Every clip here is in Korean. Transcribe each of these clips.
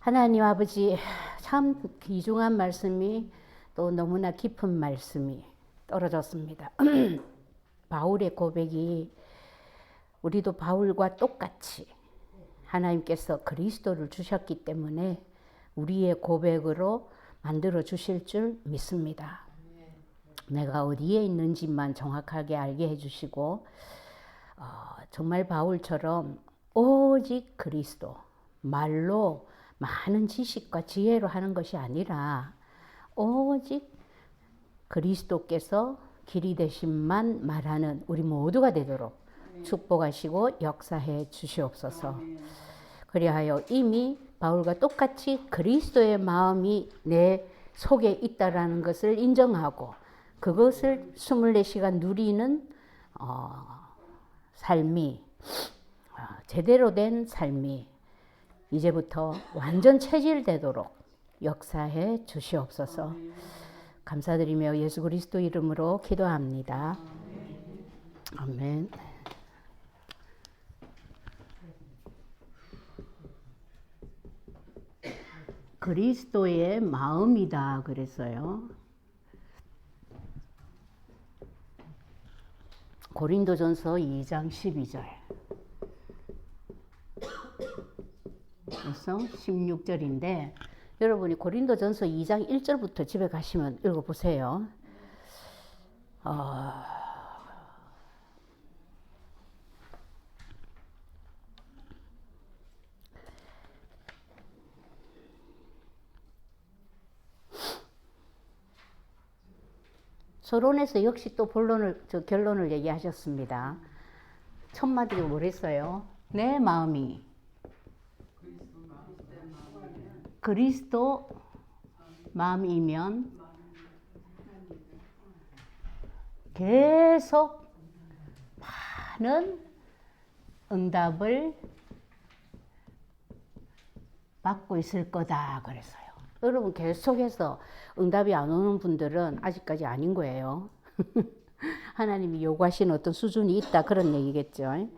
하나님 아버지 참 귀중한 말씀이 또 너무나 깊은 말씀이 떨어졌습니다. 바울의 고백이 우리도 바울과 똑같이 하나님께서 그리스도를 주셨기 때문에 우리의 고백으로 만들어 주실 줄 믿습니다. 내가 어디에 있는지만 정확하게 알게 해주시고 어, 정말 바울처럼 오직 그리스도 말로 많은 지식과 지혜로 하는 것이 아니라 오직 그리스도께서 길이 되심만 말하는 우리 모두가 되도록 축복하시고 역사해 주시옵소서. 그리하여 이미 바울과 똑같이 그리스도의 마음이 내 속에 있다라는 것을 인정하고 그것을 24시간 누리는 어, 삶이 어, 제대로 된 삶이 이제부터 완전 체질되도록 역사해 주시옵소서. 감사드리며 예수 그리스도 이름으로 기도합니다. 아멘. 그리스도의 마음이다 그랬어요. 고린도전서 2장 12절. 그래서 16절인데 여러분이 고린도전서 2장 1절부터 집에 가시면 읽어 보세요. 어, 서론에서 역시 또 본론을 저 결론을 얘기하셨습니다. 첫 마디가 뭐랬어요? 내 마음이 그리스도 마음이면 계속 많은 응답을 받고 있을 거다 그랬어요. 여러분 계속해서 응답이 안 오는 분들은 아직까지 아닌 거예요. 하나님이 요구하시는 어떤 수준이 있다 그런 얘기겠죠.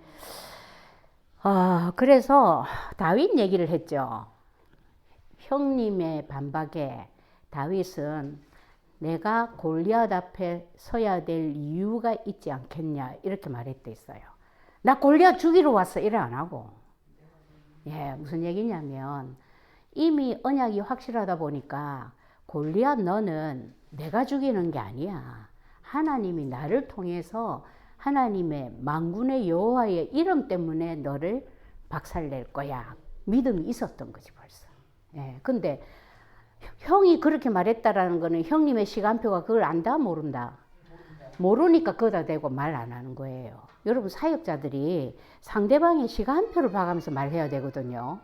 아, 그래서 다윗 얘기를 했죠. 형님의 반박에 다윗은 내가 골리앗 앞에 서야 될 이유가 있지 않겠냐 이렇게 말했대 있어요. 나 골리앗 죽이러 왔어 이래 안 하고. 예, 무슨 얘기냐면 이미 언약이 확실하다 보니까 골리앗 너는 내가 죽이는 게 아니야. 하나님이 나를 통해서 하나님의 망군의 여호와의 이름 때문에 너를 박살낼 거야. 믿음이 있었던 거지 벌써. 예. 근데 형이 그렇게 말했다라는 거는 형님의 시간표가 그걸 안다 모른다. 모르니까 거다 대고 말 안 하는 거예요. 여러분 사역자들이 상대방의 시간표를 봐가면서 말해야 되거든요.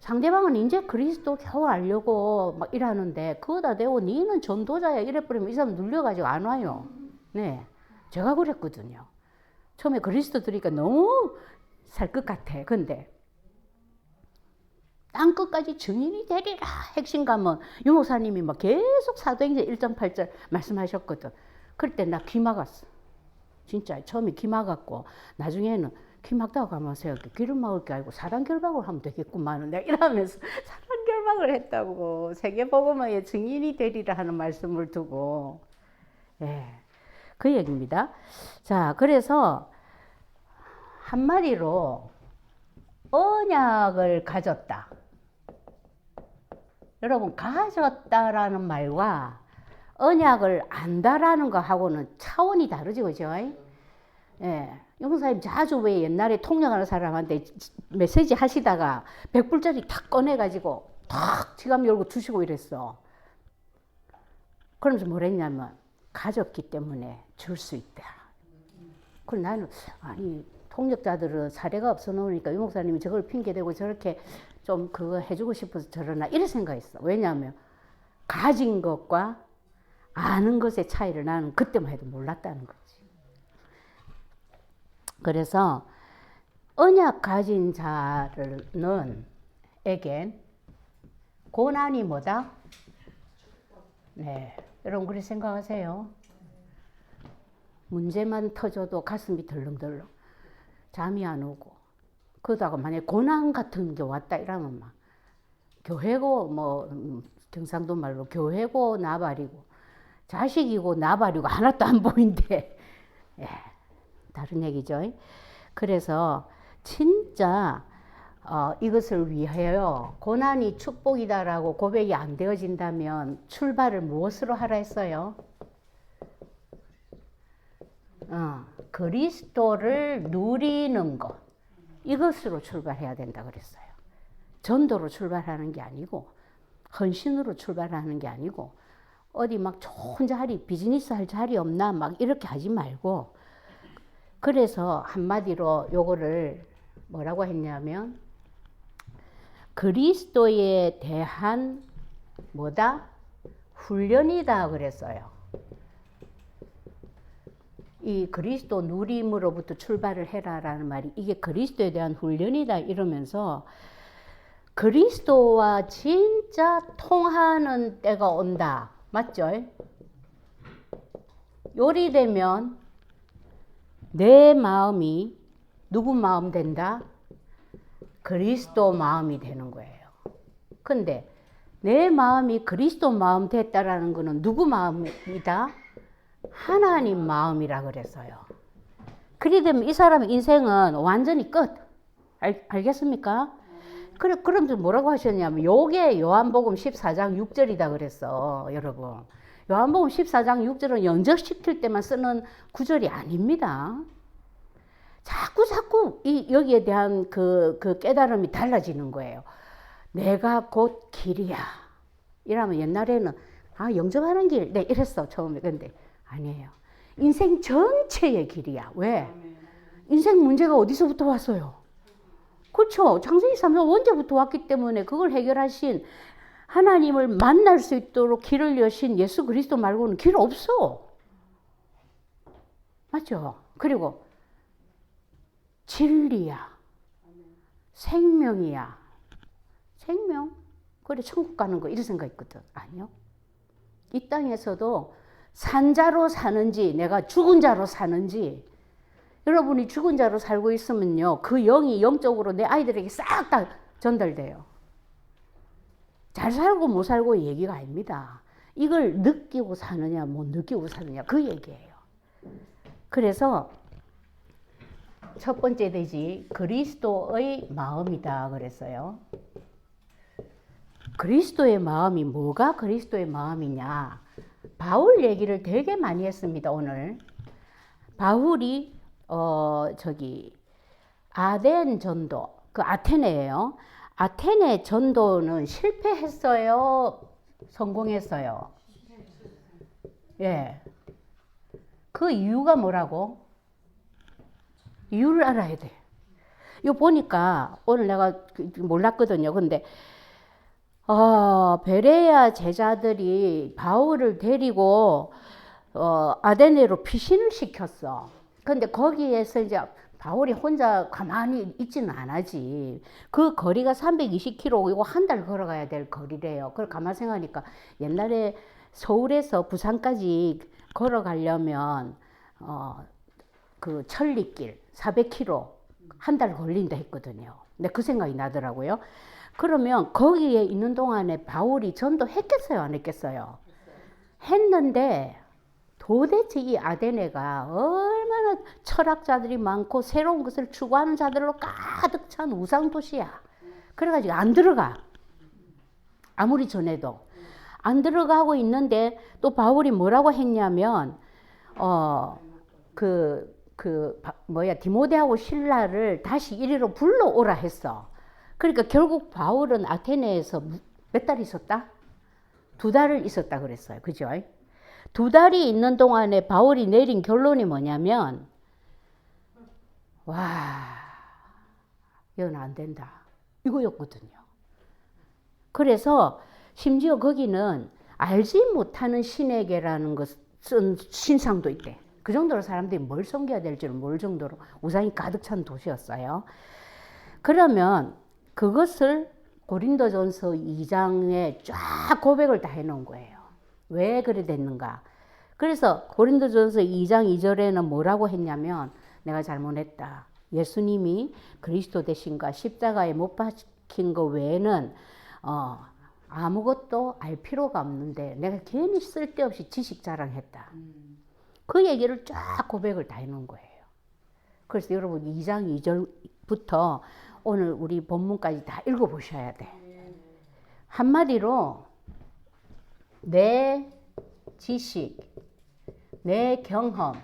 상대방은 이제 그리스도 겨우 알려고 막 이러는데 그거다 대고 니는 전도자야 이래 버리면 이 사람 눌려가지고 안 와요. 네, 제가 그랬거든요. 처음에 그리스도 들으니까 너무 살 것 같아. 근데 땅 끝까지 증인이 되리라 핵심감은 유목사님이 막 계속 사도행전 1.8절 말씀하셨거든. 그럴 때 나 귀 막았어. 진짜 처음에 귀 막았고 나중에는 귀 막다가 가면서 귀를 막을 게 아니고 사단 결박을 하면 되겠구만. 내가 이러면서 사단 결박을 했다고 세계복음화의 증인이 되리라 하는 말씀을 두고 예, 그 얘기입니다. 자, 그래서 한마디로 언약을 가졌다. 여러분 가졌다라는 말과 언약을 안다라는 거하고는 차원이 다르죠, 그죠? 예. 용사님 자주 왜 옛날에 통역하는 사람한테 메시지 하시다가 백불짜리 탁 꺼내가지고 탁 지갑 열고 주시고 이랬어. 그러면서 뭐랬냐면 가졌기 때문에 줄 수 있다. 그래 나는 아니 통역자들은 사례가 없어 놓으니까 유 목사님이 저걸 핑계대고 저렇게 좀 그거 해주고 싶어서 저러나 이런 생각했어. 왜냐하면 가진 것과 아는 것의 차이를 나는 그때만 해도 몰랐다는 거지. 그래서 언약 가진 자는 에겐 고난이 뭐다? 네, 여러분 그렇게 생각하세요? 문제만 터져도 가슴이 덜렁덜렁 잠이 안 오고 그러다가 만약 고난 같은 게 왔다 이러면 막 교회고 뭐 음, 경상도 말로 교회고 나발이고 자식이고 나발이고 하나도 안 보인대. 예, 다른 얘기죠. 그래서 진짜 어, 이것을 위하여 고난이 축복이다라고 고백이 안 되어진다면 출발을 무엇으로 하라 했어요? 어, 그리스도를 누리는 것 이것으로 출발해야 된다 그랬어요. 전도로 출발하는 게 아니고 헌신으로 출발하는 게 아니고 어디 막 좋은 자리 비즈니스 할 자리 없나 막 이렇게 하지 말고 그래서 한마디로 요거를 뭐라고 했냐면 그리스도에 대한 뭐다 훈련이다 그랬어요. 이 그리스도 누림으로부터 출발을 해라라는 말이 이게 그리스도에 대한 훈련이다 이러면서 그리스도와 진짜 통하는 때가 온다. 맞죠? 요리 되면 내 마음이 누구 마음 된다? 그리스도 마음이 되는 거예요. 근데 내 마음이 그리스도 마음 됐다라는 것은 누구 마음이다? 하나님 마음이라 그랬어요. 그리 되면 이 사람의 인생은 완전히 끝. 알, 알겠습니까? 그래, 그럼 뭐라고 하셨냐면, 요게 요한복음 14장 6절이다 그랬어, 여러분. 요한복음 14장 6절은 연적시킬 때만 쓰는 구절이 아닙니다. 자꾸 자꾸 이 여기에 대한 그, 그 깨달음이 달라지는 거예요. 내가 곧 길이야. 이러면 옛날에는 아 영접하는 길, 네 이랬어 처음에. 근데 아니에요. 인생 전체의 길이야. 왜? 인생 문제가 어디서부터 왔어요? 그렇죠. 창세기 3장 원제부터 왔기 때문에 그걸 해결하신 하나님을 만날 수 있도록 길을 여신 예수 그리스도 말고는 길 없어. 맞죠? 그리고 진리야. 생명이야. 생명? 그래, 천국 가는 거, 이런 생각 있거든. 아니요. 이 땅에서도 산자로 사는지, 내가 죽은 자로 사는지, 여러분이 죽은 자로 살고 있으면요, 그 영이 영적으로 내 아이들에게 싹 다 전달돼요. 잘 살고 못 살고 얘기가 아닙니다. 이걸 느끼고 사느냐, 못 느끼고 사느냐, 그 얘기예요. 그래서 첫 번째 되지 그리스도의 마음이다 그랬어요. 그리스도의 마음이 뭐가 그리스도의 마음이냐? 바울 얘기를 되게 많이 했습니다 오늘. 바울이 어 저기 아덴 전도 그 아테네예요. 아테네 전도는 실패했어요. 성공했어요. 예. 그 이유가 뭐라고? 이유를 알아야 돼. 이거 보니까 오늘 내가 그 몰랐거든요. 근데 어, 베레아 제자들이 바울을 데리고 어, 아데네로 피신을 시켰어. 근데 거기에서 이제 바울이 혼자 가만히 있지는 않아지. 그 거리가 320km, 이거 한달 걸어가야 될 거리래요. 그걸 가만 생각하니까 옛날에 서울에서 부산까지 걸어가려면 어, 그 천리길 400km 한 달 걸린다 했거든요. 근데 그 생각이 나더라고요. 그러면 거기에 있는 동안에 바울이 전도했겠어요, 안 했겠어요? 했는데 도대체 이 아데네가 얼마나 철학자들이 많고 새로운 것을 추구하는 자들로 가득 찬 우상 도시야. 그래가지고 안 들어가. 아무리 전해도 안 들어가고 있는데 또 바울이 뭐라고 했냐면 어그 그 뭐야 디모데하고 신라를 다시 이리로 불러오라 했어. 그러니까 결국 바울은 아테네에서 몇 달 있었다? 두 달을 있었다 그랬어요. 그죠? 두 달이 있는 동안에 바울이 내린 결론이 뭐냐면 와 이건 안 된다. 이거였거든요. 그래서 심지어 거기는 알지 못하는 신에게라는 것은 신상도 있대. 그 정도로 사람들이 뭘 섬겨야 될지를 모를 정도로 우상이 가득 찬 도시였어요. 그러면 그것을 고린도전서 2장에 쫙 고백을 다 해놓은 거예요. 왜 그래 됐는가? 그래서 고린도전서 2장 2절에는 뭐라고 했냐면 내가 잘못했다. 예수님이 그리스도 되신가 십자가에 못 박힌 거 외에는 어, 아무것도 알 필요가 없는데 내가 괜히 쓸데없이 지식 자랑했다. 그 얘기를 쫙 고백을 다 해놓은 거예요. 그래서 여러분 2장 2절부터 오늘 우리 본문까지 다 읽어보셔야 돼. 한마디로 내 지식, 내 경험으로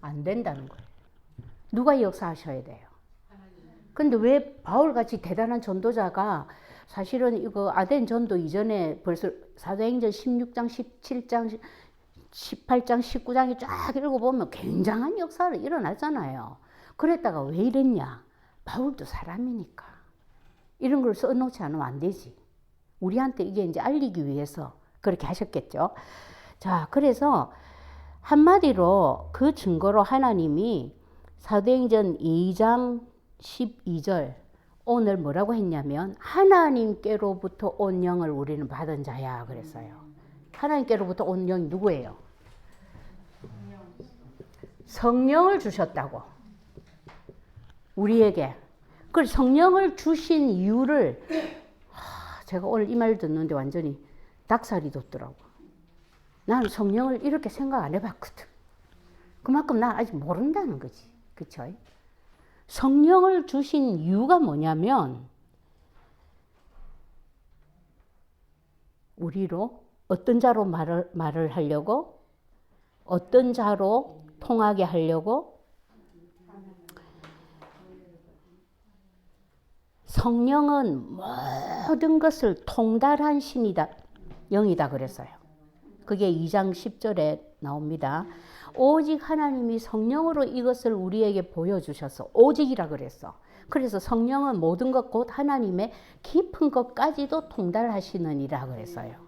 안 된다는 거예요. 누가 역사하셔야 돼요? 근데 왜 바울같이 대단한 전도자가 사실은 이거 아덴 전도 이전에 벌써 사도행전 16장, 17장, 18장, 19장이 쫙 읽어보면 굉장한 역사를 일어났잖아요. 그랬다가 왜 이랬냐? 바울도 사람이니까. 이런 걸 써놓지 않으면 안 되지. 우리한테 이게 이제 알리기 위해서 그렇게 하셨겠죠. 자, 그래서 한마디로 그 증거로 하나님이 사도행전 2장 12절 오늘 뭐라고 했냐면 하나님께로부터 온 영을 우리는 받은 자야 그랬어요. 하나님께로부터 온 영이 누구예요? 성령을 주셨다고. 우리에게. 그 성령을 주신 이유를 하, 제가 오늘 이 말 듣는데 완전히 닭살이 돋더라고. 나는 성령을 이렇게 생각 안 해봤거든. 그만큼 난 아직 모른다는 거지. 그쵸? 성령을 주신 이유가 뭐냐면, 우리로 어떤 자로 말을, 말을 하려고, 어떤 자로 통하게 하려고, 성령은 모든 것을 통달한 신이다, 영이다 그랬어요. 그게 2장 10절에 나옵니다. 오직 하나님이 성령으로 이것을 우리에게 보여주셔서 오직이라 그랬어. 그래서 성령은 모든 것 곧 하나님의 깊은 것까지도 통달하시느니라 그랬어요.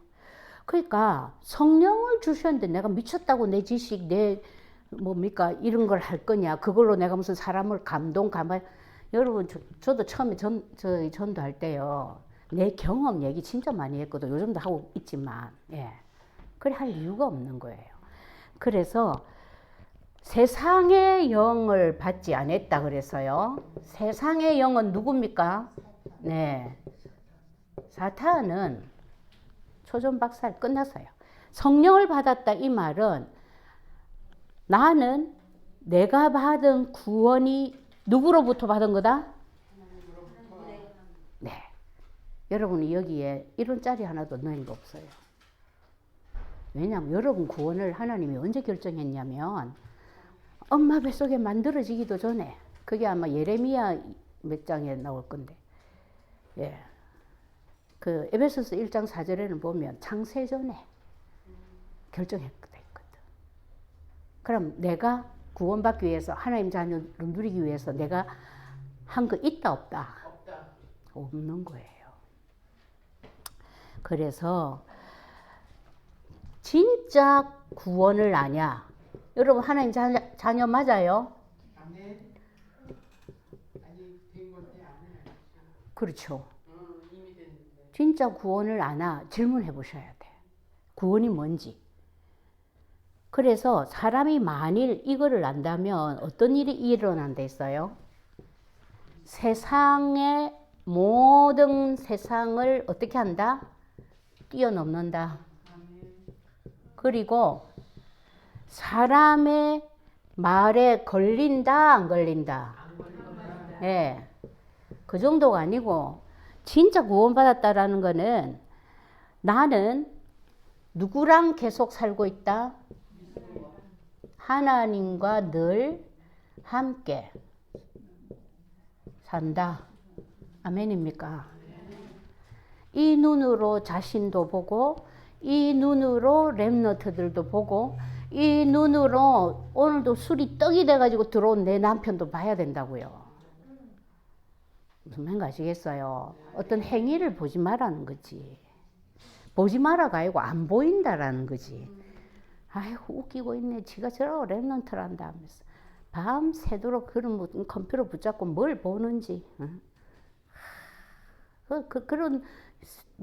그러니까 성령을 주셨는데 내가 미쳤다고 내 지식 내 뭡니까? 이런 걸 할 거냐? 그걸로 내가 무슨 사람을 감동 감화. 여러분 저, 도 처음에 전, 저 전도할 때요. 내 경험 얘기 진짜 많이 했거든 요즘도 하고 있지만. 예. 그래 할 이유가 없는 거예요. 그래서 세상의 영을 받지 않았다 그랬어요. 세상의 영은 누굽니까? 네. 사탄은 초전박살 끝났어요. 성령을 받았다 이 말은 나는 내가 받은 구원이 누구로부터 받은 거다? 네. 여러분이 여기에 이런 짤이 하나도 넣은 거 없어요. 왜냐하면 여러분 구원을 하나님이 언제 결정했냐면 엄마 뱃속에 만들어지기도 전에 그게 아마 예레미야 몇 장에 나올 건데 예. 그 에베소서 1장 4절에는 보면 창세 전에 결정했거든. 그럼 내가 구원받기 위해서 하나님 자녀를 누리기 위해서 내가 한 거 있다 없다? 없다. 없는 거예요. 그래서 진짜 구원을 아냐? 여러분 하나님 자녀, 자녀 맞아요? 그렇죠. 진짜 구원을 아나 질문해 보셔야 돼. 구원이 뭔지. 그래서 사람이 만일 이거를 안다면 어떤 일이 일어난다 했어요? 세상의 모든 세상을 어떻게 한다? 뛰어넘는다. 그리고 사람의 말에 걸린다, 안 걸린다? 예. 그 정도가 아니고, 진짜 구원받았다라는 거는 나는 누구랑 계속 살고 있다? 하나님과 늘 함께 산다. 아멘입니까? 이 눈으로 자신도 보고, 이 눈으로 랩너트들도 보고, 이 눈으로 오늘도 술이 떡이 돼가지고 들어온 내 남편도 봐야 된다고요. 무슨 말인가 아시겠어요? 어떤 행위를 보지 말라는 거지. 보지 말아가 아니고 안 보인다라는 거지. 아이고 웃기고 있네. 지가 저러고 랩런트란다 하면서. 밤새도록 그런 뭐 컴퓨터 붙잡고 뭘 보는지. 응? 그, 그, 그 런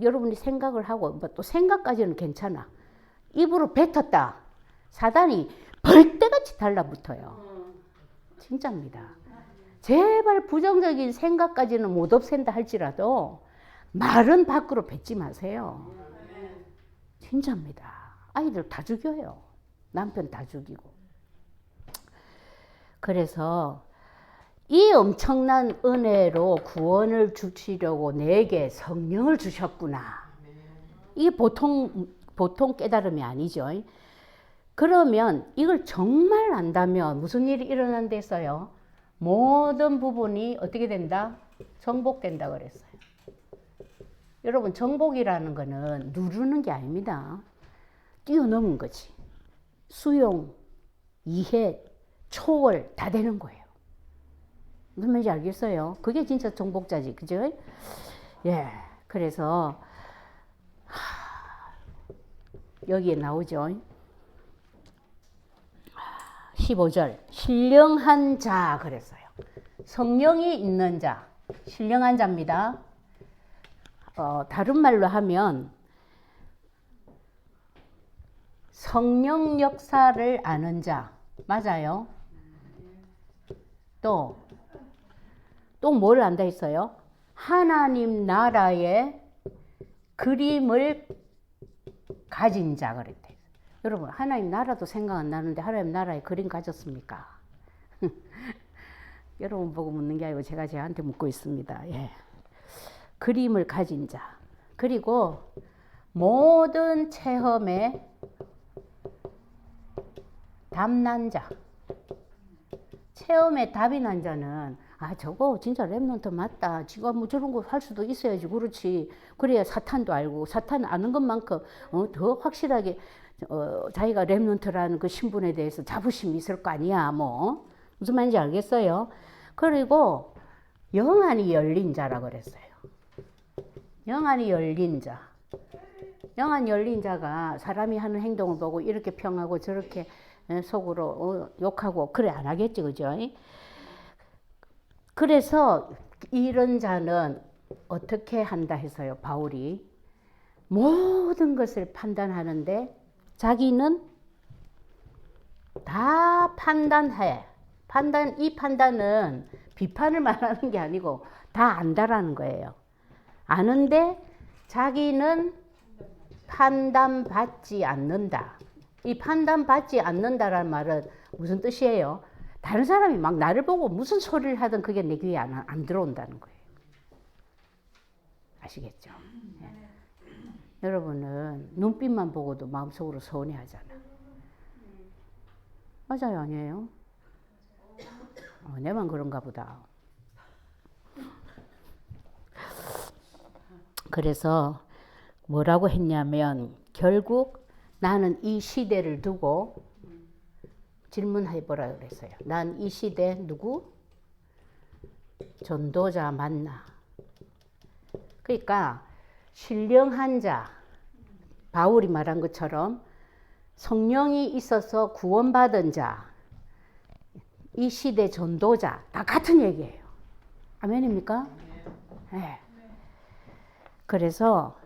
여러분이 생각을 하고 뭐 또 생각까지는 괜찮아. 입으로 뱉었다. 사단이 벌떼같이 달라붙어요. 진짜입니다. 제발 부정적인 생각까지는 못 없앤다 할지라도 말은 밖으로 뱉지 마세요. 진짜입니다. 아이들 다 죽여요. 남편 다 죽이고. 그래서 이 엄청난 은혜로 구원을 주시려고 내게 성령을 주셨구나. 이게 보통 보통 깨달음이 아니죠. 그러면 이걸 정말 안다면 무슨 일이 일어난댔어요? 모든 부분이 어떻게 된다? 정복된다 그랬어요. 여러분 정복이라는 거는 누르는 게 아닙니다. 뛰어넘은 거지. 수용, 이해, 초월 다 되는 거예요. 무슨 말인지 알겠어요? 그게 진짜 정복자지, 그죠? 예. 그래서 하, 여기에 나오죠. 15절 신령한 자 그랬어요. 성령이 있는 자, 신령한 자입니다. 어, 다른 말로 하면 성령 역사를 아는 자 맞아요. 또 또 뭘 안다 했어요? 하나님 나라의 그림을 가진 자 그랬대. 여러분 하나님 나라도 생각 안 나는데 하나님 나라의 그림 가졌습니까? 여러분 보고 묻는 게 아니고 제가 제한테 묻고 있습니다. 예. 그림을 가진 자 그리고 모든 체험에 답난 자 체험에 답이 난 자는 아 저거 진짜 랩런트 맞다 지가 뭐 저런 거 할 수도 있어야지 그렇지 그래야 사탄도 알고 사탄 아는 것만큼 어, 더 확실하게 어, 자기가 랩런트라는 그 신분에 대해서 자부심이 있을 거 아니야 뭐. 무슨 말인지 알겠어요? 그리고 영안이 열린 자라 그랬어요. 영안이 열린 자. 영안 열린 자가 사람이 하는 행동을 보고 이렇게 평하고 저렇게 에, 속으로 어, 욕하고 그래 안 하겠지 그죠? 그래서 이런 자는 어떻게 한다 해서요 바울이 모든 것을 판단하는데 자기는 다 판단해 판단 이 판단은 비판을 말하는 게 아니고 다 안다라는 거예요 아는데 자기는 판단받지 않는다. 이 판단받지 않는다라는 말은 무슨 뜻이에요? 다른 사람이 막 나를 보고 무슨 소리를 하든 그게 내 귀에 안, 안 들어온다는 거예요. 아시겠죠? 예. 여러분은 눈빛만 보고도 마음속으로 서운해 하잖아. 맞아요, 아니에요? 어, 내만 그런가 보다. 그래서 뭐라고 했냐면 결국 나는 이 시대를 두고 질문해 보라 그랬어요. 난 이 시대 누구? 전도자 맞나? 그러니까 신령한 자 바울이 말한 것처럼 성령이 있어서 구원받은 자, 이 시대 전도자 다 같은 얘기예요. 아멘입니까? 네. 그래서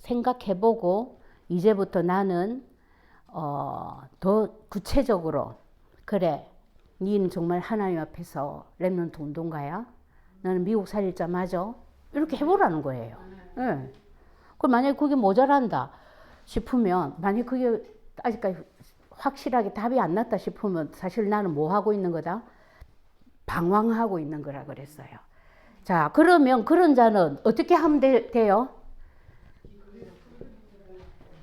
생각해보고 이제부터 나는 어, 더 구체적으로 그래 니는 정말 하나님 앞에서 랩런트 운동가야 나는 미국 살일자 맞아 이렇게 해보라는 거예요 예. 그럼 만약에 그게 모자란다 싶으면 만약에 그게 아직까지 확실하게 답이 안 났다 싶으면 사실 나는 뭐 하고 있는 거다 방황하고 있는 거라 그랬어요 자 그러면 그런 자는 어떻게 하면 돼, 돼요?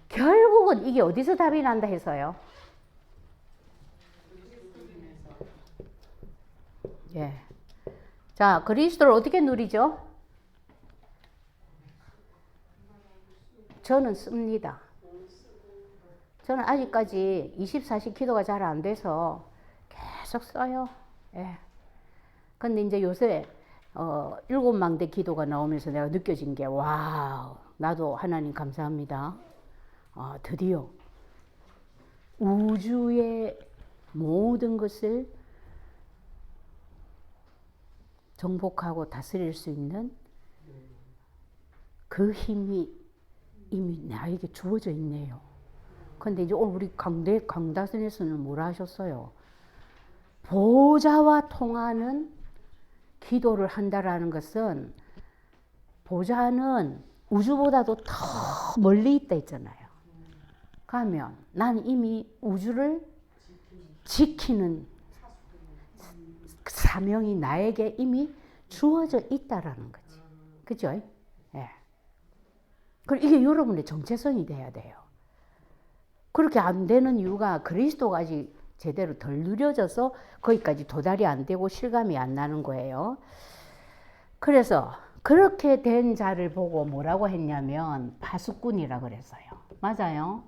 결국은 이게 어디서 답이 난다 해서요? 예. 자, 그리스도를 어떻게 누리죠? 저는 씁니다. 저는 아직까지 24시 기도가 잘 안 돼서 계속 써요. 예. 근데 이제 요새 어, 일곱 망대 기도가 나오면서 내가 느껴진 게 와우, 나도 하나님 감사합니다. 아, 드디어 우주의 모든 것을 정복하고 다스릴 수 있는 그 힘이 이미 나에게 주어져 있네요. 근데 이제 오늘 우리 강대, 강다선에서는 뭐라 하셨어요? 보좌와 통하는 기도를 한다라는 것은 보좌는 우주보다도 더 멀리 있다 했잖아요. 가면 나는 이미 우주를 지키는 사명이 나에게 이미 주어져 있다라는 거지. 그죠? 예. 그리고 이게 여러분의 정체성이 돼야 돼요. 그렇게 안 되는 이유가 그리스도가 아직 제대로 덜 누려져서 거기까지 도달이 안 되고 실감이 안 나는 거예요. 그래서 그렇게 된 자를 보고 뭐라고 했냐면 파수꾼이라 그랬어요. 맞아요?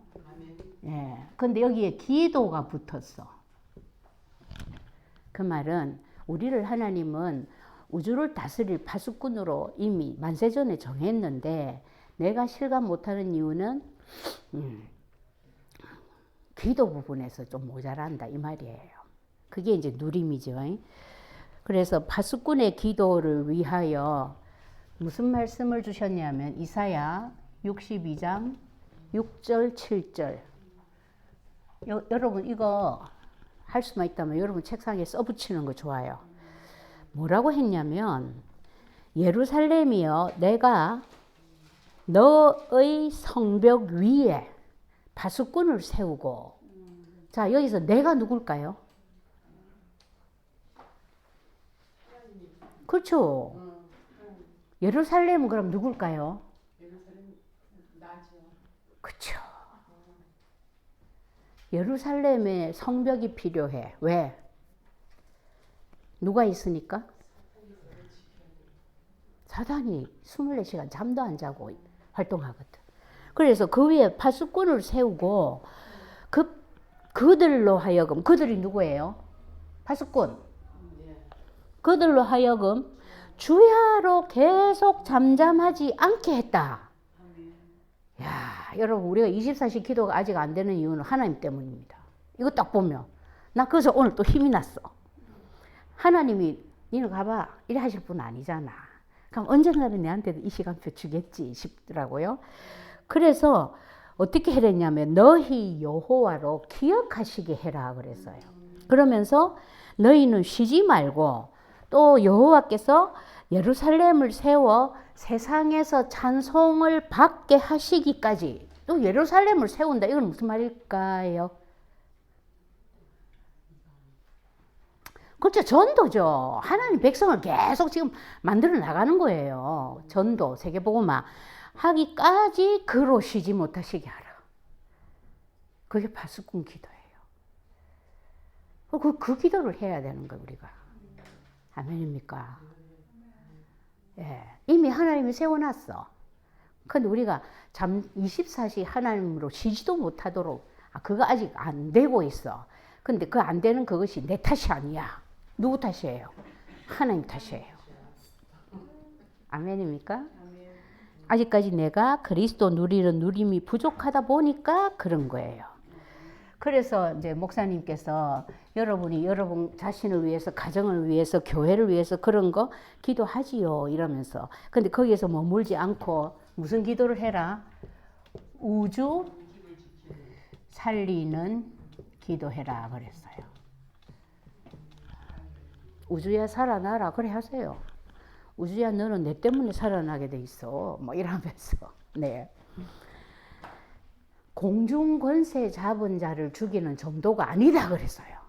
예. 근데 여기에 기도가 붙었어. 그 말은 우리를 하나님은 우주를 다스릴 파수꾼으로 이미 만세전에 정했는데 내가 실감 못하는 이유는 음, 기도 부분에서 좀 모자란다 이 말이에요. 그게 이제 누림이죠. 그래서 파수꾼의 기도를 위하여 무슨 말씀을 주셨냐면 이사야 62장 6절 7절 여, 여러분 이거 할 수만 있다면 여러분 책상에 써붙이는 거 좋아요. 뭐라고 했냐면 예루살렘이여 내가 너의 성벽 위에 파수꾼을 세우고 자 여기서 내가 누굴까요? 그렇죠. 예루살렘은 그럼 누굴까요? 그렇죠. 예루살렘에 성벽이 필요해. 왜? 누가 있으니까? 사단이 24시간 잠도 안 자고 활동하거든. 그래서 그 위에 파수꾼을 세우고 그 그들로 하여금 그들이 누구예요? 파수꾼. 예. 그들로 하여금 주야로 계속 잠잠하지 않게 했다. 야, 여러분 우리가 24시 기도가 아직 안 되는 이유는 하나님 때문입니다. 이거 딱 보면 나 그래서 오늘 또 힘이 났어. 하나님이 니는 가봐 이래 하실 분 아니잖아. 그럼 언젠가는 내한테도 이 시간표 주겠지 싶더라고요. 그래서 어떻게 해랬냐면 너희 여호와로 기억하시게 해라 그랬어요. 그러면서 너희는 쉬지 말고 또 여호와께서 예루살렘을 세워 세상에서 찬송을 받게 하시기까지 또 예루살렘을 세운다. 이건 무슨 말일까요? 그렇죠. 전도죠. 하나님 백성을 계속 지금 만들어 나가는 거예요. 전도, 세계보고만 하기까지 그로 쉬지 못하시게 하라. 그게 파수꾼 기도예요. 그, 그 기도를 해야 되는 거예요, 우리가. 아멘입니까? 예, 이미 하나님이 세워놨어. 근데 우리가 잠 24시 하나님으로 쉬지도 못하도록 아, 그거 아직 안 되고 있어. 근데 그 안 되는 그것이 내 탓이 아니야. 누구 탓이에요? 하나님 탓이에요. 아멘입니까? 아멘. 아직까지 내가 그리스도 누리는 누림이 부족하다 보니까 그런 거예요. 그래서 이제 목사님께서 여러분이 여러분 자신을 위해서, 가정을 위해서, 교회를 위해서 그런 거 기도하지요. 이러면서. 근데 거기에서 머물지 않고 무슨 기도를 해라? 우주 살리는 기도해라. 그랬어요. 우주야 살아나라. 그래 하세요. 우주야 너는 내 때문에 살아나게 돼 있어. 뭐 이러면서. 네. 공중 권세 잡은 자를 죽이는 정도가 아니다 그랬어요.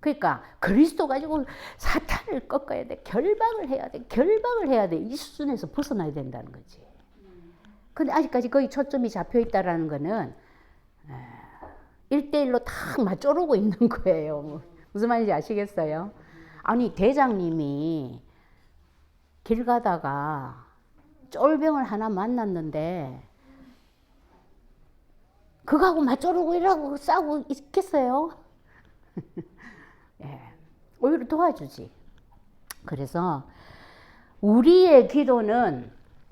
그러니까 그리스도 가지고 사탄을 꺾어야 돼. 결박을 해야 돼. 결박을 해야 돼. 이 수준에서 벗어나야 된다는 거지. 근데 아직까지 거기 초점이 잡혀 있다라는 거는 일대일로탁 맞조르고 있는 거예요. 뭐, 무슨 말인지 아시겠어요? 아니 대장님이 길 가다가 쫄병을 하나 만났는데 그거하고 맞조르고 이러고 싸우고 있겠어요? 예, 오히려 도와주지. 그래서 우리의 기도는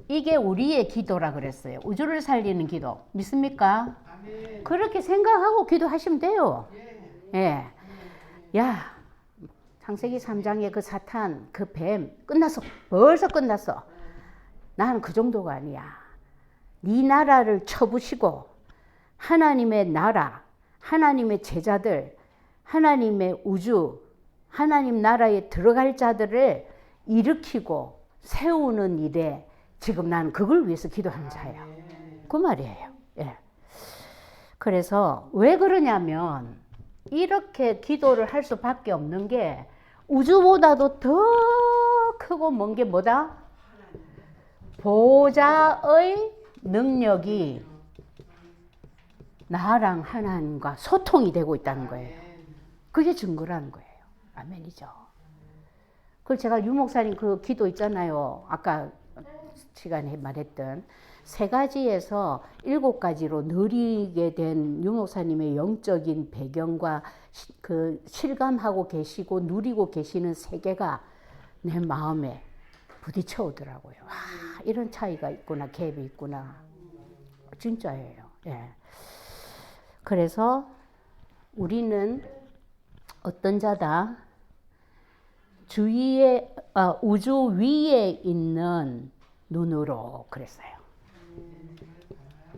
이게 우리의 기도라 그랬어요. 우주를 살리는 기도. 믿습니까? 아멘. 그렇게 생각하고 기도하시면 돼요. 예. 예. 야, 창세기 3장의 그 사탄, 그 뱀, 끝났어. 벌써 끝났어. 나는 그 정도가 아니야. 네 나라를 쳐부시고, 하나님의 나라, 하나님의 제자들, 하나님의 우주, 하나님 나라에 들어갈 자들을 일으키고 세우는 일에 지금 난 그걸 위해서 기도하는 자예요. 그 말이에요. 예. 그래서 왜 그러냐면 이렇게 기도를 할 수밖에 없는 게 우주보다도 더 크고 먼 게 뭐다? 보좌의 능력이 나랑 하나님과 소통이 되고 있다는 거예요. 그게 증거라는 거예요. 아멘이죠. 그 제가 유목사님 그 기도 있잖아요. 아까 시간에 말했던 세 가지에서 일곱 가지로 느리게 된 유목사님의 영적인 배경과 시- 그 실감하고 계시고 누리고 계시는 세계가 내 마음에 부딪혀 오더라고요. 아, 이런 차이가 있구나, 갭이 있구나. 진짜예요. 예. 그래서 우리는 어떤 자다? 주위에 아, 우주 위에 있는 눈으로 그랬어요.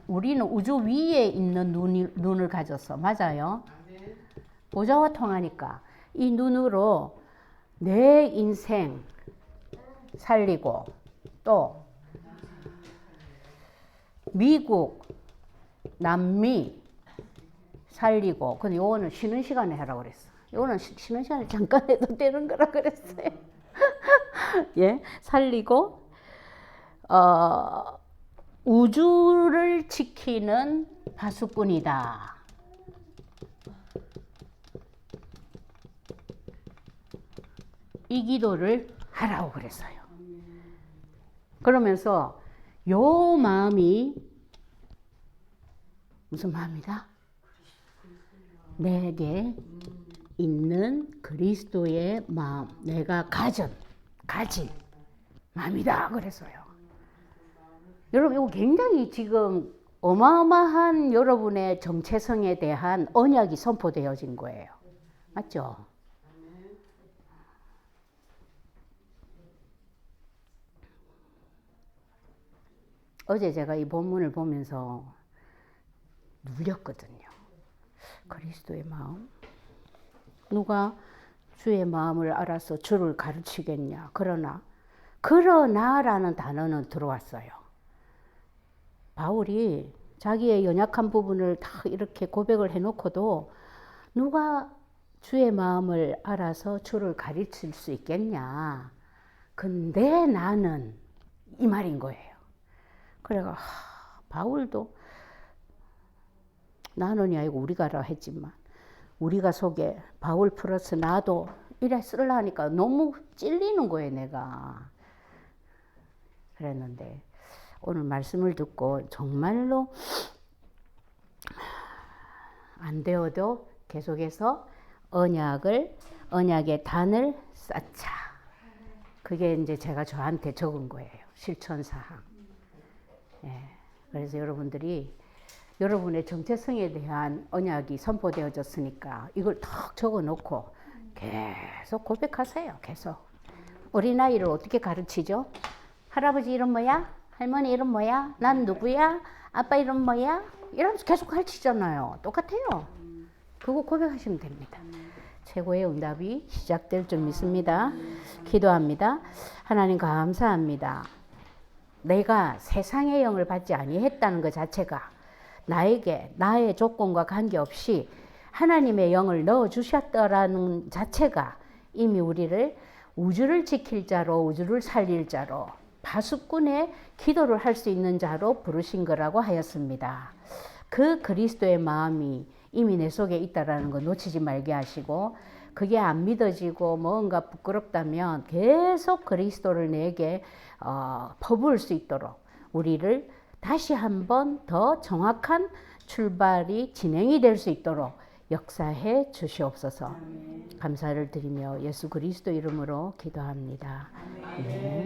우리는 우주 위에 있는 눈이, 눈을 가졌어. 맞아요? 보좌와 통하니까 이 눈으로 내 인생 살리고 또 미국 남미 살리고 근데 요거는 쉬는 시간에 하라고 그랬어. 요거는 쉬- 쉬는 시간에 잠깐 해도 되는 거라 그랬어요. 예, 살리고 어, 우주를 지키는 파수꾼이다. 이 기도를 하라고 그랬어요. 그러면서 요 마음이 무슨 마음이다? 내게 있는 그리스도의 마음, 내가 가진, 가진 마음이다. 그랬어요. 여러분, 이거 굉장히 지금 어마어마한 여러분의 정체성에 대한 언약이 선포되어진 거예요. 맞죠? 어제 제가 이 본문을 보면서 눌렸거든요. 그리스도의 마음. 누가 주의 마음을 알아서 주를 가르치겠냐. 그러나, 그러나라는 단어는 들어왔어요. 바울이 자기의 연약한 부분을 다 이렇게 고백을 해놓고도 누가 주의 마음을 알아서 주를 가르칠 수 있겠냐. 근데 나는 이 말인 거예요. 그래가 하, 바울도 나는이 아니고 우리가라 했지만 우리가 속에 바울 플러스 나도 이래 쓰려니까 너무 찔리는 거예요 내가 그랬는데 오늘 말씀을 듣고 정말로 안 되어도 계속해서 언약을 언약의 단을 쌓자 그게 이제 제가 저한테 적은 거예요 실천 사항 예, 그래서 여러분들이 여러분의 정체성에 대한 언약이 선포되어졌으니까 이걸 탁 적어 놓고 계속 고백하세요. 계속. 어린아이를 어떻게 가르치죠? 할아버지 이름 뭐야? 할머니 이름 뭐야? 난 누구야? 아빠 이름 뭐야? 이러면서 계속 가르치잖아요. 똑같아요. 그거 고백하시면 됩니다. 최고의 응답이 시작될 줄 믿습니다. 기도합니다. 하나님 감사합니다. 내가 세상의 영을 받지 아니했다는 것 자체가 나에게 나의 조건과 관계없이 하나님의 영을 넣어 주셨다라는 자체가 이미 우리를 우주를 지킬 자로 우주를 살릴 자로 바수꾼의 기도를 할 수 있는 자로 부르신 거라고 하였습니다. 그 그리스도의 마음이 이미 내 속에 있다라는 거 놓치지 말게 하시고 그게 안 믿어지고 뭔가 부끄럽다면 계속 그리스도를 내게 어, 퍼부을 수 있도록 우리를 다시 한번 더 정확한 출발이 진행이 될 수 있도록 역사해 주시옵소서. 감사를 드리며 예수 그리스도 이름으로 기도합니다. 아멘.